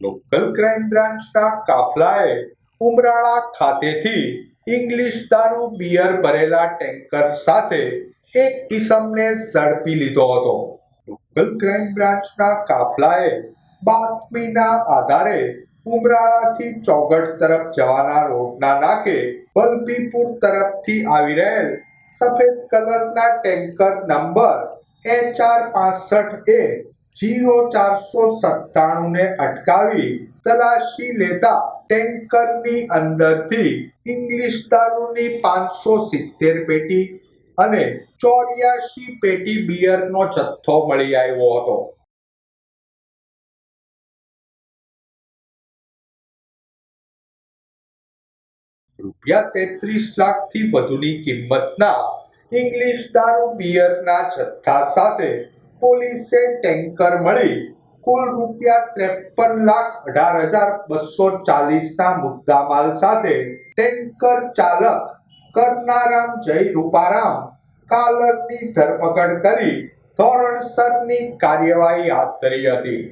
Local crime બ્રાન્ચના કાફલાએ ઉમરાળા ખાતેથી English દારૂ, બિયર ભરેલા ટેન્કર સાથે એક ઈસમને ઝડપી લીધો હતો. લોકલ ક્રાઇમ બ્રાન્ચના કાફલાએ બાતમીના આધારે ઉમરાળાથી ચોગઠ તરફ જવાના રોડના નાકે વલભીપુર તરફથી આવી રહેલ સફેદ કલરના ટેન્કર નંબર એચઆર પાસઠ એ જીરો ચારસો સત્તાણું ને અટકાવી તલાશી લેતા ટેન્કરની અંદરથી ઇંગ્લિશ દારૂની પાંચસો સિત્તેર પેટી અને ચોર્યાસી પેટી બિયરનો જથ્થો મળી આવ્યો હતો. રૂપિયા તેત્રીસ લાખથી વધુની કિંમતના ઇંગ્લિશ દારૂ બિયરના જથ્થા સાથે પોલીસે ટેન્કર મળી કુલ રૂપિયા ત્રેપન લાખ અઢાર હજાર બસો ચાલીસના મુદ્દામાલ સાથે ટેન્કર ચાલક કરનારામ જય રૂપારામ કાલરની ધરપકડ કરી ધોરણસરની કાર્યવાહી હાથ ધરી હતી.